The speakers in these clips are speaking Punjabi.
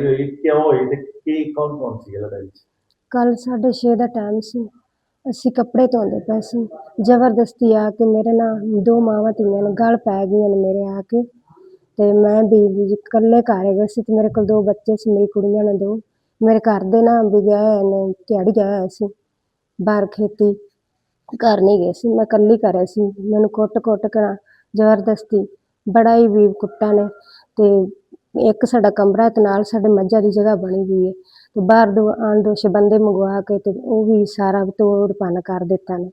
ਲੜਾਈ ਹੋਈ, ਕਿਉਂ ਹੋਈ ਤੇ ਕੀ, ਕੌਣ ਕੌਣ ਸੀ ਲੜਾਈ 'ਚ ਕੱਲ 6:30 ਦਾ ਟਾਈਮ ਸੀ। ਅਸੀਂ ਕੱਪੜੇ ਧੋਂਦੇ ਪਏ ਸੀ। ਜ਼ਬਰਦਸਤੀ ਆ ਕੇ ਮੇਰੇ ਨਾਲ ਦੋ ਮਾਵਾਂ ਧੀਆਂ ਨੂੰ, ਗਲ ਪੈ ਗਈਆਂ ਨੇ ਮੇਰੇ ਆ ਕੇ। ਤੇ ਮੈਂ ਵੀ ਵੀ ਇਕੱਲੇ ਘਰ ਹੈਗੇ ਸੀ ਤੇ ਮੇਰੇ ਕੋਲ ਦੋ ਬੱਚੇ ਸੀ, ਮੇਰੀ ਕੁੜੀਆਂ ਨੇ ਦੋ। ਮੇਰੇ ਘਰ ਦੇ ਨਾ ਵੀ ਗਏ ਹੋਏ ਨੇ, ਦਿਹਾੜੀ ਗਏ ਹੋਏ ਸੀ। ਬਾਹਰ ਖੇਤੀ, ਘਰ ਨਹੀਂ ਗਏ ਸੀ। ਮੈਂ ਇਕੱਲੀ ਘਰੇ ਸੀ। ਮੈਨੂੰ ਕੁੱਟ-ਕੁੱਟ ਕੇ ਨਾ ਜ਼ਬਰਦਸਤੀ ਬੜਾ ਹੀ ਵੀ ਕੁੱਟਾ ਨੇ ਤੇ ਇੱਕ ਸਾਡਾ ਕਮਰਾ ਤੇ ਨਾਲ ਸਾਡੇ ਮੱਝਾਂ ਦੀ ਜਗ੍ਹਾ ਬਣੀ ਹੋਈ ਹੈ। ਤੇ ਬਾਹਰ ਦੋ ਆਣ ਦੋ ਬੰਦੇ ਮੰਗਵਾ ਕੇ ਤੇ ਉਹ ਵੀ ਸਾਰਾ ਤੋੜ ਭੰਨ ਕਰ ਦਿੱਤਾ ਨੇ।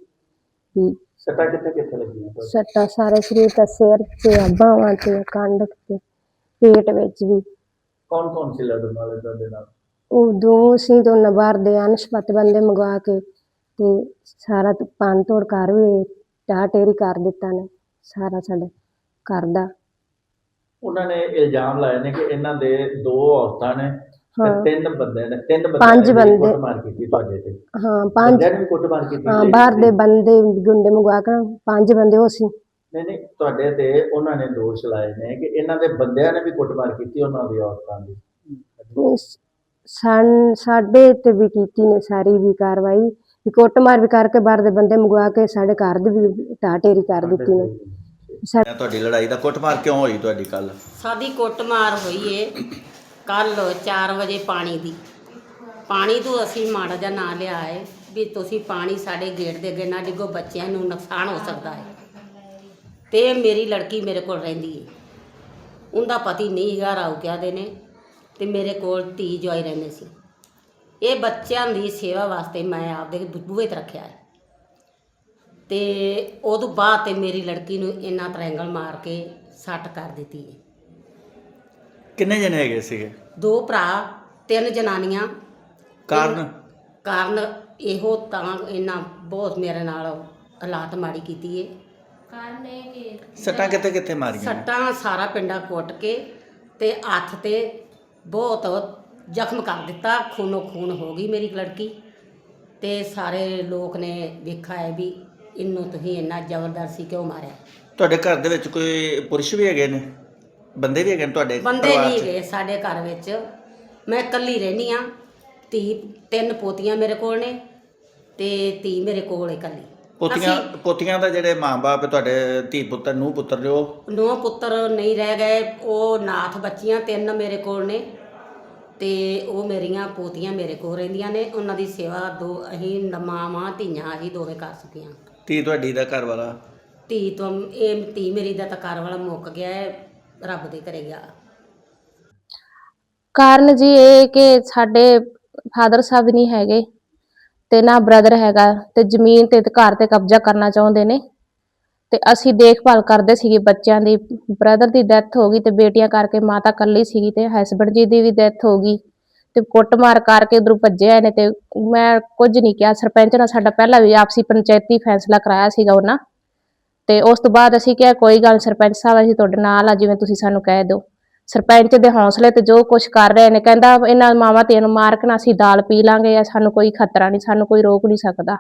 ਵੀ ਸੱਟਾਂ ਕਿੱਥੇ ਕਿੱਥੇ ਲੱਗੀਆਂ? ਸੱਟਾਂ ਸਾਰੇ ਸਰੀਰ ਤੇ ਸਿਰ ਤੇ ਬਾਹਾਂ ਤੇ ਕੰਧ ਤੇ ਪੇਟ ਵਿੱਚ ਵੀ। ਕੌਣ ਕੌਣ ਸੀ ਲੜਨ ਵਾਲੇ ਤੁਹਾਡੇ ਨਾਲ? ਉਹ ਦੋ ਸੀ ਦੋਨਾਂ ਬਾਹਰ ਦੇ ਅਨਸ਼ਪਤ ਬੰਦੇ ਮੰਗਵਾ ਕੇ ਤੇ ਸਾਰਾ ਭੰਨ ਤੋੜ ਕਰ ਵੀ ਟਾਹ ਟੇਰੀ ਕਰ ਦਿੱਤਾ ਨੇ ਸਾਰਾ ਸਾਡੇ ਘਰ ਦਾ। ਉਹਨਾਂ ਨੇ ਇਲਜ਼ਾਮ ਲਾਏ ਨੇ ਕਿ ਇਹਨਾਂ ਦੇ ਦੋ ਔਰਤਾਂ ਨੇ ਤੇ ਹਾਂ। ਤਿੰਨ ਬੰਦੇ ਨੇ ਤਿੰਨ ਬੰਦੇ ਪੰਜ ਬੰਦੇ। ਕੁੱਟਮਾਰ ਕੀਤੀ ਤੁਹਾਡੇ ਤੇ। ਹਾਂ ਪੰਜ ਬੰਦਿਆਂ ਨੇ ਵੀ ਕੁੱਟਮਾਰ ਕੀਤੀ ਹਾਂ ਬਾਹਰ ਦੇ ਬੰਦੇ ਗੁੰਡੇ ਮੰਗਵਾ ਕੇ ਪੰਜ ਬੰਦੇ ਉਹ ਸੀ। ਨਹੀਂ ਨਹੀਂ ਤੁਹਾਡੇ ਤੇ ਉਹਨਾਂ ਨੇ ਦੋਸ਼ ਲਾਏ ਨੇ ਕਿ ਇਹਨਾਂ ਦੇ ਬੰਦਿਆਂ ਨੇ ਵੀ ਕੁੱਟਮਾਰ ਕੀਤੀ ਉਹਨਾਂ ਦੀ ਔਰਤਾਂ ਦੀ। ਇਸ- ਸਨ ਸਾਡੇ ਤੇ ਵੀ ਕੀਤੀ ਨੇ ਸਾਰੀ ਵੀ ਕਾਰਵਾਈ। ਵੀ ਕੁੱਟਮਾਰ ਵੀ ਕਰਕੇ ਬਾਹਰ ਦੇ ਬੰਦੇ ਮੰਗਵਾ ਕੇ ਸਾਡੇ ਘਰ ਦੀ ਵੀ ਢਾਹ ਢੇਰੀ ਕਰ ਦਿੱਤੀ ਨੇ। ਸਾ- ਤੁਹਾਡੀ ਲੜਾਈ ਦਾ ਕੁੱਟਮਾਰ ਕਿਉਂ ਹੋਈ ਤੁਹਾਡੀ ਕੱਲ ਸਾਡੀ ਕੁੱਟਮਾਰ ਹੋਈ ਏ ਕੱਲ 4 ਵਜੇ ਪਾਣੀ ਦੀ। ਪਾਣੀ ਤੋਂ ਅਸੀਂ ਮਾੜਾ ਜਿਹਾ ਨਾਂ ਲਿਆ ਏ ਵੀ ਤੁਸੀਂ ਪਾਣੀ ਸਾਡੇ ਗੇਟ ਦੇ ਅੱਗੇ ਨਾ ਡਿੱਗੋ ਬੱਚਿਆਂ ਨੂੰ ਨੁਕਸਾਨ ਹੋ ਸਕਦਾ ਹੈ ਤੇ ਮੇਰੀ ਲੜਕੀ ਮੇਰੇ ਕੋਲ ਰਹਿੰਦੀ ਏ। ਉਹਦਾ ਪਤੀ ਨਹੀਂ ਹੈਗਾ ਰਾਉਕਿਆ ਦੇ ਨੇ ਤੇ ਮੇਰੇ ਕੋਲ ਧੀ ਜਵਾਈ ਰਹਿੰਦੇ ਸੀ। ਇਹ ਬੱਚਿਆਂ ਦੀ ਸੇਵਾ ਵਾਸਤੇ ਮੈਂ ਆਪਦੇ ਬੂਹੇ ਤੇ ਰੱਖਿਆ ਹੈ ਤੇ ਉਹ ਤੋਂ ਬਾਅਦ ਤੇ ਮੇਰੀ ਲੜਕੀ ਨੂੰ ਇੰਨਾ ਟ੍ਰਾਇੰਗਲ ਮਾਰ ਕੇ ਸੱਟ ਕਰ ਦਿੱਤੀ ਹੈ ਕਿੰਨੇ ਜਣੇ ਹੈਗੇ ਸੀਗੇ? ਦੋ ਭਰਾ ਤਿੰਨ ਜਨਾਨੀਆਂ। ਕਾਰਨ? ਕਾਰਨ ਇਹੋ ਤਾਂ ਇਹਨਾਂ ਬਹੁਤ ਮੇਰੇ ਨਾਲ ਹਾਲਾਤ ਮਾੜੀ ਕੀਤੀ ਏ। ਸੱਟਾਂ ਕਿੱਥੇ ਕਿੱਥੇ ਮਾਰੀਆਂ? ਸੱਟਾਂ ਸਾਰਾ ਪਿੰਡਾ ਕੁੱਟ ਕੇ ਤੇ ਹੱਥ ਤੇ ਬਹੁਤ ਜ਼ਖਮ ਕਰ ਦਿੱਤਾ ਖੂਨੋ ਖੂਨ ਹੋ ਗਈ ਮੇਰੀ ਲੜਕੀ। ਤੇ ਸਾਰੇ ਲੋਕ ਨੇ ਵੇਖਿਆ ਹੈ ਵੀ ਇਹਨੂੰ ਤੁਸੀਂ ਇੰਨਾ ਜ਼ਬਰਦਸਤੀ ਕਿਉਂ ਮਾਰਿਆ? ਤੁਹਾਡੇ ਘਰ ਦੇ ਵਿੱਚ ਕੋਈ ਪੁਰਸ਼ ਵੀ ਹੈਗੇ ਨੇ? ਬੰਦੇ ਵੀ ਹੈਗੇ ਨੇ ਤੁਹਾਡੇ ਬੰਦੇ ਪਰਿਵਾਰ ਨਹੀਂ? ਗਏ ਸਾਡੇ ਘਰ ਵਿੱਚ। ਮੈਂ ਇਕੱਲੀ ਰਹਿੰਦੀ ਆ ਧੀ ਤਿੰਨ ਪੋਤੀਆਂ ਮੇਰੇ ਕੋਲ ਨੇ ਤੇ ਧੀ ਮੇਰੇ ਕੋਲ ਇਕੱਲੀ। ਪੋਤੀਆਂ ਪੋਤੀਆਂ ਦਾ ਜਿਹੜੇ ਮਾਂ-ਬਾਪ ਤੁਹਾਡੇ ਧੀ ਪੁੱਤਰ ਨੂੰ ਪੁੱਤਰ ਜੋ ਨੌ ਪੁੱਤਰ ਨਹੀਂ ਰਹਿ ਗਏ। ਉਹ ਨਾਥ ਬੱਚੀਆਂ ਤਿੰਨ ਮੇਰੇ ਕੋਲ ਨੇ ਤੇ ਉਹ ਮੇਰੀਆਂ ਪੋਤੀਆਂ ਮੇਰੇ ਕੋਲ ਰਹਿੰਦੀਆਂ ਨੇ। ਉਹਨਾਂ ਦੀ ਸੇਵਾ ਦੋ ਅਸੀਂ ਨ- ਮਾਵਾਂ ਧੀਆਂ ਅਸੀਂ ਦੋਵੇਂ ਕਰ ਚੁੱਕੀਆਂ। ਧੀ ਤੁਹਾਡੀ ਦਾ ਘਰ ਵਾਲਾ? ਧੀ ਤੋਂ ਇਹ ਧੀ ਮੇਰੀ ਦਾ ਤਾਂ ਘਰ ਵਾਲਾ ਮੁੱਕ ਗਿਆ ਹੈ ਰੱਬ ਦੇ ਘਰੇ ਗਿਆ। ਕਾਰਨ ਜੀ ਇਹ ਕਿ ਸਾਡੇ ਫਾਦਰ ਸਾਹਿਬ ਨਹੀਂ ਹੈਗੇ ਤੇ ਨਾ ਬ੍ਰਦਰ ਹੈਗਾ ਤੇ ਜ਼ਮੀਨ ਤੇ ਤੇ ਘਰ ਤੇ ਕਬਜ਼ਾ ਕਰਨਾ ਚਾਹੁੰਦੇ ਨੇ ਤੇ ਅਸੀਂ ਦੇਖਭਾਲ ਕਰਦੇ ਸੀਗੇ ਬੱਚਿਆਂ ਦੀ। ਬ੍ਰਦਰ ਦੀ ਡੈਥ ਹੋ ਗਈ ਤੇ ਬੇਟੀਆਂ ਕਰਕੇ ਮਾਤਾ ਇਕੱਲੀ ਸੀਗੀ ਤੇ ਹਸਬੰਡ ਜੀ ਦੀ ਵੀ ਡੈਥ ਹੋ ਗਈ। ਤੇ ਕੁੱਟਮਾਰ ਕਰਕੇ ਉਧਰੋਂ ਭੱਜਿਆ ਨੇ ਤੇ ਮੈਂ ਕੁਝ ਨਹੀਂ ਕਿਹਾ। ਸਰਪੰਚ ਨਾਲ ਸਾਡਾ ਪਹਿਲਾਂ ਵੀ ਆਪਸੀ ਪੰਚਾਇਤੀ ਫੈਸਲਾ ਕਰਾਇਆ ਸੀਗਾ ਉਹਨਾਂ। ਤੇ ਉਸ ਤੋਂ ਬਾਅਦ ਅਸੀਂ ਕਿਹਾ, ਕੋਈ ਗੱਲ ਸਰਪੰਚ ਸਾਹਿਬ, ਅਸੀਂ ਤੁਹਾਡੇ ਨਾਲ ਆ, ਜਿਵੇਂ ਤੁਸੀਂ ਸਾਨੂੰ ਕਹਿ ਦਿਓ। ਸਰਪੰਚ ਦੇ ਹੌਸਲੇ ਤੇ ਜੋ ਕੁਝ ਕਰ ਰਹੇ ਨੇ, ਕਹਿੰਦਾ ਇਹਨਾਂ ਮਾਵਾਂ ਧੀਆਂ ਨੂੰ ਮਾਰ ਕੇ ਨਾ ਅਸੀਂ ਦਾਲ ਪੀ ਲਾਂਗੇ ਜਾਂ ਸਾਨੂੰ ਕੋਈ ਖਤਰਾ ਨਹੀਂ ਸਾਨੂੰ ਕੋਈ ਰੋਕ ਨਹੀਂ ਸਕਦਾ।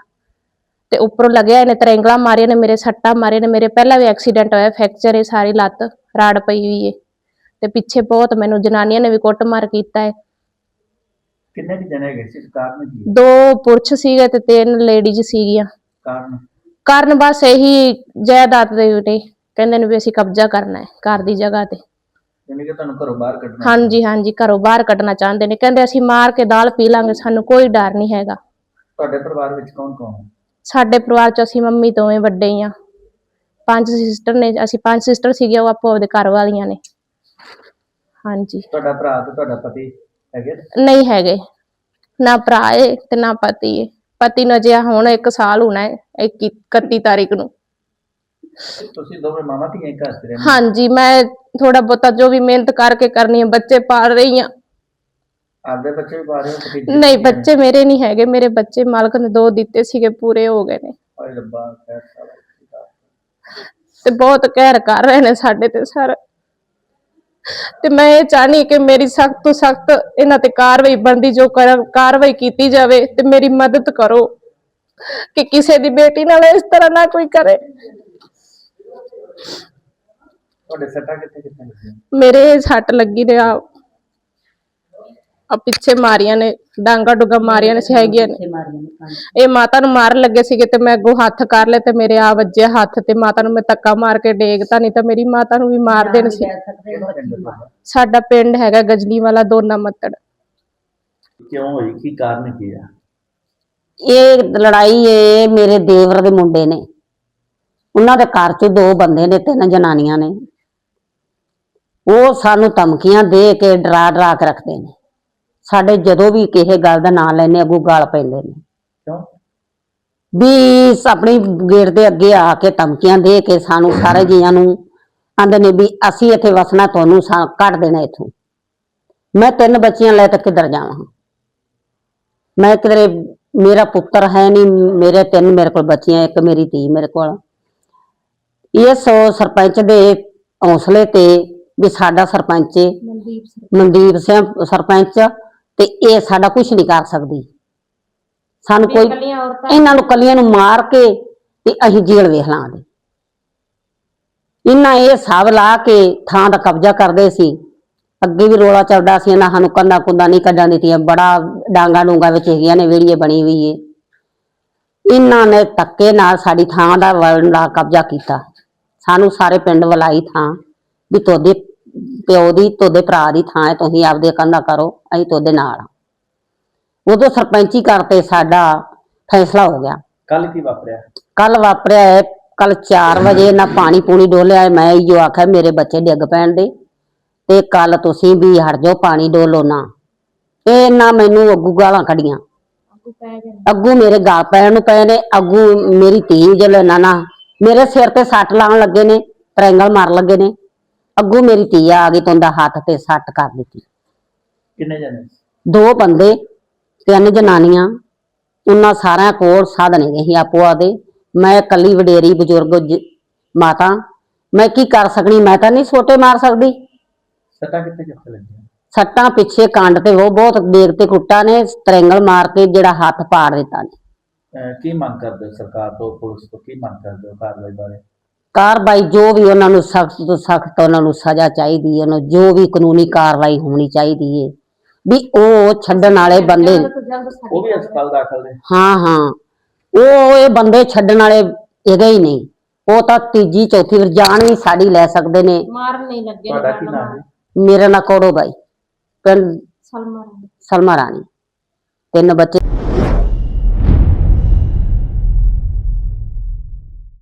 ਤੇ ਉੱਪਰੋਂ ਲੱਗਿਆ ਇਹਨੇ ਤਰੈਂਗਲਾ ਮਾਰੀਆਂ ਨੇ, ਮੇਰੇ ਸੱਟਾਂ ਮਾਰੇ ਨੇ, ਮੇਰੇ ਪਹਿਲਾਂ ਵੀ ਐਕਸੀਡੈਂਟ ਹੋਇਆ ਫ੍ਰੈਕਚਰ ਹੈ ਸਾਰੀ ਲੱਤ ਰਾੜ ਪਈ ਹੋਈ ਹੈ ਤੇ ਪਿੱਛੇ ਬਹੁਤ ਮੈਨੂੰ ਜਨਾਨੀਆਂ ਨੇ ਵੀ ਕੁੱਟਮਾਰ ਕੀਤਾ ਹੈ ਕਿੰਨੇ ਕੁ ਜਣੇ ਹੈਗੇ ਸੀ? ਕਾਰਨ ਕੀ ਹੈ? ਦੋ ਪੁਰਸ਼ ਸੀਗੇ ਤੇ ਤਿੰਨ ਲੇਡੀਜ਼ ਸੀਗੀਆਂ। ਕਾਰਨ? ਕਾਰਨ ਬਸ ਇਹੀ ਜਾਇਦਾਦ ਦੇ ਨੇ ਕਹਿੰਦੇ ਨੇ ਵੀ ਅਸੀਂ ਕਬਜ਼ਾ ਕਰਨਾ ਹੈ ਘਰ ਦੀ ਜਗ੍ਹਾ ਤੇ। ਯਾਨੀ ਕਿ ਤੁਹਾਨੂੰ ਘਰੋਂ ਬਾਹਰ ਕੱਢਣਾ ਹਾਂਜੀ ਹਾਂਜੀ ਘਰੋਂ ਬਾਹਰ ਕੱਢਣਾ ਚਾਹੁੰਦੇ ਨੇ। ਕਹਿੰਦੇ ਅਸੀਂ ਮਾਰ ਕੇ ਦਾਲ ਪੀ ਲਾਂਗੇ ਸਾਨੂੰ ਕੋਈ ਡਰ ਨਹੀਂ ਹੈਗਾ। ਤੁਹਾਡੇ ਪਰਿਵਾਰ ਵਿੱਚ ਕੌਣ ਕੌਣ ਹੈ? ਸਾਡੇ ਪਰਿਵਾਰ ਚ ਅਸੀਂ ਮੰਮੀ ਦੋਵੇਂ ਵੱਡੇ ਹੀ ਆ ਪੰਜ ਸਿਸਟਰ ਨੇ ਅਸੀਂ ਪੰਜ ਸਿਸਟਰ ਸੀਗੇ ਉਹ ਆਪੋ ਆਪਦੇ ਘਰ ਵਾਲੀਆਂ ਨੇ। ਹਾਂਜੀ। ਤੁਹਾਡਾ ਭਰਾ ਤੇ ਤੁਹਾਡਾ ਪਤੀ ਹੈਗੇ? ਨੇ? ਨਹੀਂ ਹੈਗੇ। ਨਾ ਭਰਾ ਏ ਤੇ ਨਾ ਪਤੀ ਏ। ਪਤੀ ਨੂੰ ਅਜੇ ਹੁਣ 1 ਸਾਲ ਹੋਣਾ ਹੈ 21 31 ਤਾਰੀਖ ਨੂੰ। ਤੁਸੀਂ ਦੋਵੇਂ ਮਾਵਾਂ ਧੀਆਂ ਹੀ ਘਰ 'ਚ ਰਹਿੰਦੇ ਹਾਂਜੀ ਮੈਂ ਥੋੜਾ ਬਹੁਤਾ ਜੋ ਵੀ ਮਿਹਨਤ ਕਰਕੇ ਕਰਨੀ ਹੈ ਬੱਚੇ ਪਾਲ ਰਹੀ ਆ। ਆਪਦੇ ਬੱਚੇ ਵੀ ਪਾ ਰਹੇ ਹੋ ਭਤੀਜੇ ਨਹੀਂ ਬੱਚੇ ਮੇਰੇ ਨਹੀਂ ਹੈਗੇ ਮੇਰੇ ਬੱਚੇ ਮਾਲਕ ਨੇ ਦੋ ਦਿੱਤੇ ਸੀਗੇ ਪੂਰੇ ਹੋ ਗਏ ਨੇ। ਓਏ ਰੱਬਾ ਖੈਰ ਸਾਲਾ ਤੇ ਬਹੁਤ ਕਹਿਰ ਕਰ ਰਹੇ ਨੇ ਸਾਡੇ ਤੇ ਸਰ। ਤੇ ਮੈਂ ਇਹ ਚਾਹਨੀ ਕਿ ਮੇਰੀ ਸਖਤ ਤੋਂ ਸਖਤ ਇਹਨਾਂ ਤੇ ਕਾਰਵਾਈ ਬਣਦੀ ਜੋ ਕਰ- ਕਾਰਵਾਈ ਕੀਤੀ ਜਾਵੇ ਤੇ ਮੇਰੀ ਮਦਦ ਕਰੋ ਕਿ ਕਿਸੇ ਦੀ ਬੇਟੀ ਨਾਲ ਇਸ ਤਰ੍ਹਾਂ ਨਾ ਕੋਈ ਕਰੇ। ਤੁਹਾਡੇ ਸੱਟਾਂ ਕਿੱਥੇ ਕਿੱਥੇ ਮੇਰੇ ਸੱਟ ਲੱਗੀ ਨੇ ਆ ਆ ਪਿੱਛੇ ਮਾਰੀਆਂ ਨੇ ਡਾਂਗਾ ਡੁਗਾ ਮਾਰੀਆਂ ਨੇ ਹੈਗੀਆਂ ਨੇ। ਇਹ ਮਾਤਾ ਨੂੰ ਮਾਰਨ ਲੱਗੇ ਸੀਗੇ ਤੇ ਮੈਂ ਅੱਗੋਂ ਹੱਥ ਕਰ ਲਏ ਤੇ ਮੇਰੇ ਆ ਵੱਜੇ ਹੱਥ ਤੇ ਮਾਤਾ ਨੂੰ ਮੈਂ ਧੱਕਾ ਮਾਰ ਕੇ ਡੇਗਤਾ ਨਹੀਂ ਤਾਂ ਮੇਰੀ ਮਾਤਾ ਨੂੰ ਵੀ ਮਾਰ ਦੇਣ ਸੀ? ਸਾਡਾ ਪਿੰਡ ਹੈਗਾ ਗਜਨੀ ਵਾਲਾ ਦੋਨਾ ਮੱਤੜ। ਕਿਉਂ ਹੋਈ? ਕੀ ਕਾਰਨ ਕੀ ਆ? ਇਹ ਲੜਾਈ ਇਹ ਮੇਰੇ ਦੇਵਰ ਦੇ ਮੁੰਡੇ ਨੇ। ਉਹਨਾਂ ਦੇ ਘਰ 'ਚ ਦੋ ਬੰਦੇ ਨੇ ਤਿੰਨ ਜਨਾਨੀਆਂ ਨੇ। ਉਹ ਸਾਨੂੰ ਧਮਕੀਆਂ ਦੇ ਕੇ ਡਰਾ ਡਰਾ ਕੇ ਰੱਖਦੇ ਨੇ। ਸਾਡੇ ਜਦੋਂ ਵੀ ਕਿਸੇ ਗੱਲ ਦਾ ਨਾਂ ਲੈਨੇ ਅੱਗੋਂ ਗਾਲ ਪੈਂਦੇ ਨੇ। ਕਿਉਂ? ਵੀ ਸ- ਆਪਣੀ ਗੇਟ ਦੇ ਅੱਗੇ ਆ ਕੇ ਧਮਕੀਆਂ ਦੇ ਕੇ ਸਾਨੂੰ ਸਾਰੇ ਜੀਆਂ ਨੂੰ ਆਂਦੇ ਨੇ ਵੀ ਅਸੀਂ ਇੱਥੇ ਵਸਣਾ ਤੁਹਾਨੂੰ ਸਾ- ਕੱਢ ਦੇਣਾ ਇੱਥੋਂ। ਮੈਂ ਤਿੰਨ ਬੱਚੀਆਂ ਲੈ ਕੇ ਕਿੱਧਰ ਜਾਵਾਂ? ਮੈਂ ਕਿਧਰੇ ਮੇਰਾ ਪੁੱਤਰ ਹੈ ਨਹੀਂ ਮੇਰੇ ਤਿੰਨ ਮੇਰੇ ਕੋਲ ਬੱਚੀਆਂ ਇੱਕ ਮੇਰੀ ਧੀ ਮੇਰੇ ਕੋਲ। ਇਸ ਸਰਪੰਚ ਦੇ ਹੌਸਲੇ ਤੇ ਵੀ ਸਾਡਾ ਸਰਪੰਚ ਮਨਦੀਪ ਸਿੰਘ ਸਰਪੰਚ ਤੇ ਇਹ ਸਾਡਾ ਕੁਝ ਨਹੀਂ ਕਰ ਸਕਦੀ। ਸਾਨੂੰ ਕੋਈ ਇਹਨਾਂ ਨੂੰ ਕੱਲੀਆਂ ਨੂੰ ਮਾਰ ਕੇ ਤੇ ਅਸੀਂ ਜੇਲ੍ਹ ਵੇਖ ਲਾਂਗੇ। ਇਹਨਾਂ ਇਹ ਸਭ ਲਾ ਕੇ ਥਾਂ ਦਾ ਕਬਜ਼ਾ ਕਰਦੇ ਸੀ। ਅੱਗੇ ਵੀ ਰੋਲਾ ਚੱਲਦਾ ਸੀ ਇਹਨਾਂ ਸਾਨੂੰ ਕੰਦਾ ਕੁੰਦਾ ਨਹੀਂ ਕੱਢਣ ਦਿੱਤੀਆਂ। ਬੜਾ ਡਾਂਗਾ ਡੂੰਗਾ ਵਿੱਚ ਹੈਗੀਆਂ ਨੇ ਵੀਡੀਓ ਬਣੀ ਹੋਈ ਏ। ਇਹਨਾਂ ਨੇ ਧੱਕੇ ਨਾਲ ਸਾਡੀ ਥਾਂ ਦਾ ਵਰਨ ਦਾ ਕਬਜ਼ਾ ਕੀਤਾ। ਸਾਨੂੰ ਸਾਰੇ ਪਿੰਡ ਵਲਾਈ ਥਾਂ ਵੀ ਤੁਹਾਡੇ ਪਿਓ ਦੀ ਤੁਹਾਡੇ ਭਰਾ ਦੀ ਥਾਂ ਹੈ ਤੁਸੀਂ ਆਪਦੇ ਕੰਦਾ ਕਰੋ ਅਸੀਂ ਤੁਹਾਡੇ ਨਾਲ ਆ ਉਦੋਂ ਸਰਪੰਚੀ ਕਰਤੇ ਸਾਡਾ ਫੈਸਲਾ ਹੋ ਗਿਆ। ਕੱਲ ਕੀ ਵਾਪਰਿਆ? ਕੱਲ ਵਾਪਰਿਆ ਹੈ ਕੱਲ 4 ਵਜੇ ਨਾ ਪਾਣੀ ਪੂਣੀ ਡੋਲਿਆ ਹੈ, ਮੈਂ ਇਹੋ ਆਖਿਆ ਮੇਰੇ ਬੱਚੇ ਡਿੱਗ ਪੈਣ ਦੇ ਤੇ ਕੱਲ ਤੁਸੀਂ ਵੀ ਹਟ ਜਾਓ ਪਾਣੀ ਡੋਲੋ ਨਾ। ਇਹ ਨਾ ਮੈਨੂੰ ਅੱਗੂ ਗਾਲਾਂ ਕੱਢੀਆਂ। ਅੱਗੂ ਮੇਰੇ ਗਾਲ ਪੈਣ ਨੂੰ ਪਏ ਨੇ ਅੱਗੂ ਮੇਰੀ ਧੀ ਜਿਹੜੇ ਨਾ ਨਾ ਮੇਰੇ ਸਿਰ ਤੇ ਸੱਟ ਲਾਉਣ ਲੱਗੇ ਨੇ ਟ੍ਰਾਇੰਗਲ ਮਾਰ ਲੱਗੇ ਨੇ। ਅੱਗੂ ਮੇਰੀ ਧੀ ਆ ਗਈ ਤੁੰਦਾ ਹੱਥ ਤੇ ਸੱਟ ਕਰ ਦਿੱਤੀ। ਕਿੰਨੇ ਜਣੇ? ਦੋ ਬੰਦੇ ਤਿੰਨ ਜਨਾਨੀਆਂ ਉਹਨਾਂ ਸਾਰਿਆਂ ਕੋਲ ਸਾਧਨ ਹੈਗੇ ਸੀ ਆਪੋ ਆਦੇ ਮੈਂ ਇਕੱਲੀ ਵਡੇਰੀ ਬਜ਼ੁਰਗ ਜ- ਮਾਤਾ। ਮੈਂ ਕੀ ਕਰ ਸਕਣੀ ਮੈਂ ਤਾਂ ਨਹੀਂ ਸੋਟੇ ਮਾਰ ਸਕਦੀ। ਸੱਟਾਂ ਕਿੱਥੇ ਕਿੱਥੇ ਲੱਗੀਆਂ? ਸੱਟਾਂ ਪਿੱਛੇ ਕੰਡ ਤੇ ਉਹ ਬਹੁਤ ਦੇਗ ਤੇ ਕੁੱਟਾ ਨੇ ਤਰੰਗਲ ਮਾਰ ਕੇ ਜਿਹੜਾ ਹੱਥ ਪਾੜ ਦਿੱਤਾ ਨੇ। ਅਹ ਕੀ ਮੰਗ ਕਰਦੇ ਹੋ ਸਰਕਾਰ ਤੋਂ ਪੁਲਿਸ ਤੋਂ? ਕੀ ਮੰਗ ਕਰਦੇ ਹੋ ਕਾਰਵਾਈ ਬਾਰੇ? ਕਾਰਵਾਈ ਜੋ ਵੀ ਉਹਨਾਂ ਨੂੰ ਸਖਤ ਤੋਂ ਸਖਤ ਉਹਨਾਂ ਨੂੰ ਸਜ਼ਾ ਚਾਹੀਦੀ ਹੈ ਉਹਨਾਂ ਨੂੰ ਜੋ ਵੀ ਕਾਨੂੰਨੀ ਕਾਰਵਾਈ ਹੋਣੀ ਚਾਹੀਦੀ ਹੈ ਵੀ ਉਹ ਛੱਡਣ ਵਾਲੇ ਬੰਦੇ ਉਹ ਵੀ ਹਸਪਤਾਲ ਦਾਖਲ ਨੇ। ਹਾਂ ਹਾਂ। ਉਹ ਇਹ ਬੰਦੇ ਛੱਡਣ ਵਾਲੇ ਹੈਗੇ ਹੀ ਨਹੀਂ ਉਹ ਤਾਂ ਤੀਜੀ ਚੌਥੀ ਵਾਰ ਜਾਨ ਵੀ ਸਾਡੀ ਲੈ ਸਕਦੇ ਨੇ। ਮਾਰਨ ਨਹੀਂ ਲੱਗੇ ਤੁਹਾਡਾ ਕੀ ਨਾਮ ਹੈ? ਮੇਰਾ ਨਾਂ ਕੋੜੋ ਬਾਈ। ਪਿੰਡ ਸਲਮਾਨ ਸਲਮਾ ਰਾਣੀ। ਤਿੰਨ ਬੱਚੇ